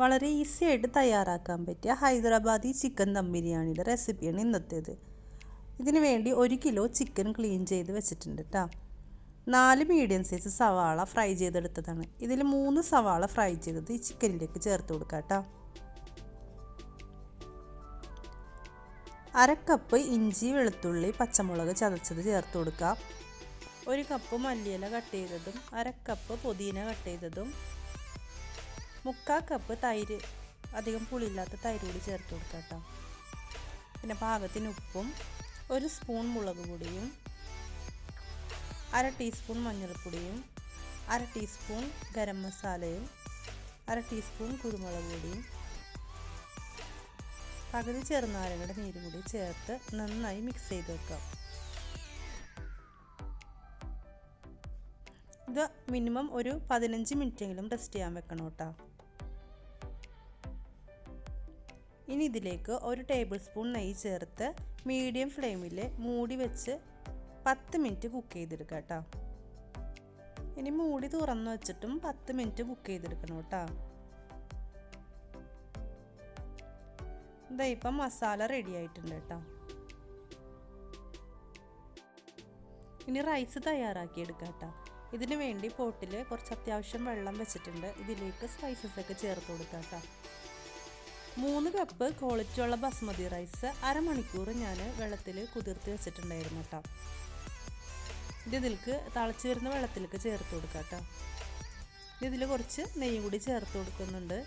വളരെ ഈസി ആയിട്ട് തയ്യാറാക്കാൻ പറ്റിയ ഹൈദരാബാദി ചിക്കൻ ദം ബിരിയാണിയുടെ റെസിപ്പിയാണ് ഇന്നത്തേത്. ഇതിന് വേണ്ടി ഒരു കിലോ ചിക്കൻ ക്ലീൻ ചെയ്ത് വെച്ചിട്ടുണ്ട് കേട്ടോ നാല് മീഡിയം സൈസ് സവാള ഫ്രൈ ചെയ്തെടുത്തതാണ്. ഇതിൽ മൂന്ന് സവാള ഫ്രൈ ചെയ്തത് ഈ ചിക്കനിലേക്ക് ചേർത്ത് കൊടുക്കാം കേട്ടോ അര കപ്പ് ഇഞ്ചി വെളുത്തുള്ളി പച്ചമുളക് ചതച്ചത് ചേർത്ത് കൊടുക്കാം. ഒരു കപ്പ് മല്ലിയില കട്ട് ചെയ്തതും അര കപ്പ് പുതിന കട്ട് ചെയ്തതും മുക്കാൽ കപ്പ് തൈര് അധികം പുളിയില്ലാത്ത തൈര് കൂടി ചേർത്ത് കൊടുക്കാം കേട്ടോ. പിന്നെ പാകത്തിന് ഉപ്പും ഒരു സ്പൂൺ മുളക് പൊടിയും അര ടീസ്പൂൺ മഞ്ഞൾപ്പൊടിയും അര ടീസ്പൂൺ ഗരം മസാലയും അര ടീസ്പൂൺ കുരുമുളക് പൊടിയും പകുതി ചെറുനാരങ്ങയുടെ നീര് കൂടി ചേർത്ത് നന്നായി മിക്സ് ചെയ്ത് വെക്കാം ഇത് മിനിമം ഒരു പതിനഞ്ച് മിനിറ്റെങ്കിലും റെസ്റ്റ് ചെയ്യാൻ വെക്കണം കേട്ടോ. ഇനി ഇതിലേക്ക് ഒരു ടേബിൾ സ്പൂൺ നെയ്യ് ചേർത്ത് മീഡിയം ഫ്ലെയിമിൽ മൂടി വെച്ച് പത്ത് മിനിറ്റ് കുക്ക് ചെയ്തെടുക്കുക കേട്ടോ ഇനി മൂടി തുറന്ന് വെച്ചിട്ടും പത്ത് മിനിറ്റ് കുക്ക് ചെയ്തെടുക്കണം കേട്ടോ ഇതാ ഇപ്പം മസാല റെഡി ആയിട്ടുണ്ട് കേട്ടോ ഇനി റൈസ് തയ്യാറാക്കി എടുക്കാം കേട്ടോ ഇതിനു വേണ്ടി പോട്ടിൽ കുറച്ച് അത്യാവശ്യം വെള്ളം വെച്ചിട്ടുണ്ട്. ഇതിലേക്ക് സ്പൈസസ് ഒക്കെ ചേർത്ത് കൊടുക്കാം കേട്ടോ മൂന്ന് കപ്പ് ക്വാളിറ്റിയുള്ള ബസ്മതി റൈസ് അരമണിക്കൂർ ഞാൻ വെള്ളത്തിൽ കുതിർത്ത് വെച്ചിട്ടുണ്ടായിരുന്നു കേട്ടോ ഇത് ഇതിലേക്ക് തളച്ച് വരുന്ന വെള്ളത്തിലേക്ക് ചേർത്ത് കൊടുക്കാം കേട്ടോ ഇതിൽ കുറച്ച് നെയ്യും കൂടി ചേർത്ത് കൊടുക്കുന്നുണ്ട്.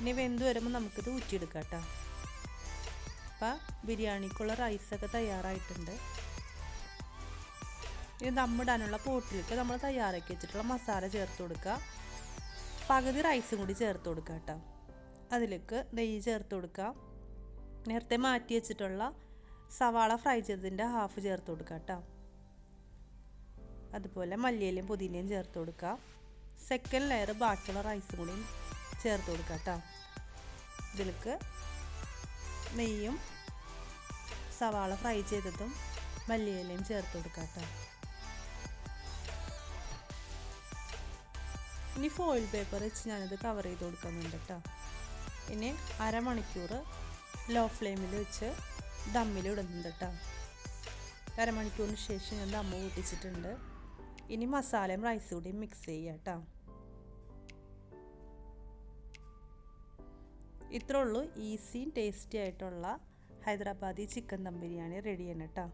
ഇനി വെന്ത് വരുമ്പോൾ നമുക്കിത് ഊറ്റിയെടുക്കാം കേട്ടോ അപ്പം ബിരിയാണിക്കുള്ള റൈസൊക്കെ തയ്യാറായിട്ടുണ്ട്. ഇത് ദമ്മിടാനുള്ള പോട്ടിലേക്ക് നമ്മൾ തയ്യാറാക്കി വെച്ചിട്ടുള്ള മസാല ചേർത്ത് കൊടുക്കുക പകുതി റൈസും കൂടി ചേർത്ത് കൊടുക്കുക കേട്ടോ അതിലേക്ക് നെയ്യ് ചേർത്ത് കൊടുക്കുക. നേരത്തെ മാറ്റി വെച്ചിട്ടുള്ള സവാള ഫ്രൈ ചെയ്തതിന്റെ ഹാഫ് ചേർത്ത് കൊടുക്കുക കേട്ടോ. അതുപോലെ മല്ലിയിലയും പുതിനയും ചേർത്ത് കൊടുക്കുക. സെക്കൻഡ് ലെയർ ബാക്കിയുള്ള റൈസും കൂടിയും ചേർത്ത് കൊടുക്കുക കേട്ടോ. ഇതിലേക്ക് നെയ്യും സവാള ഫ്രൈ ചെയ്തതും മല്ലിയിലയും ചേർത്ത് കൊടുക്കുക കേട്ടോ. ഇനി ഫോയിൽ പേപ്പർ വെച്ച് ഞാനത് കവർ ചെയ്ത് കൊടുക്കുന്നുണ്ട് കേട്ടോ. ഇനി അരമണിക്കൂർ ലോ ഫ്ലെയിമിൽ വെച്ച് ദമ്മിൽ ഇടുന്നുണ്ട് കേട്ടോ. അരമണിക്കൂറിന് ശേഷം ഞാൻ ദമ്മ് കൂട്ടിച്ചിട്ടുണ്ട്. ഇനി മസാലയും റൈസും കൂടി മിക്സ് ചെയ്യുക കേട്ടോ. ഇത്രയുള്ളൂ ഈസിയും ടേസ്റ്റി ആയിട്ടുള്ള ഹൈദരാബാദി ചിക്കൻ ദം ബിരിയാണി റെഡി ചെയ്യണം കേട്ടോ.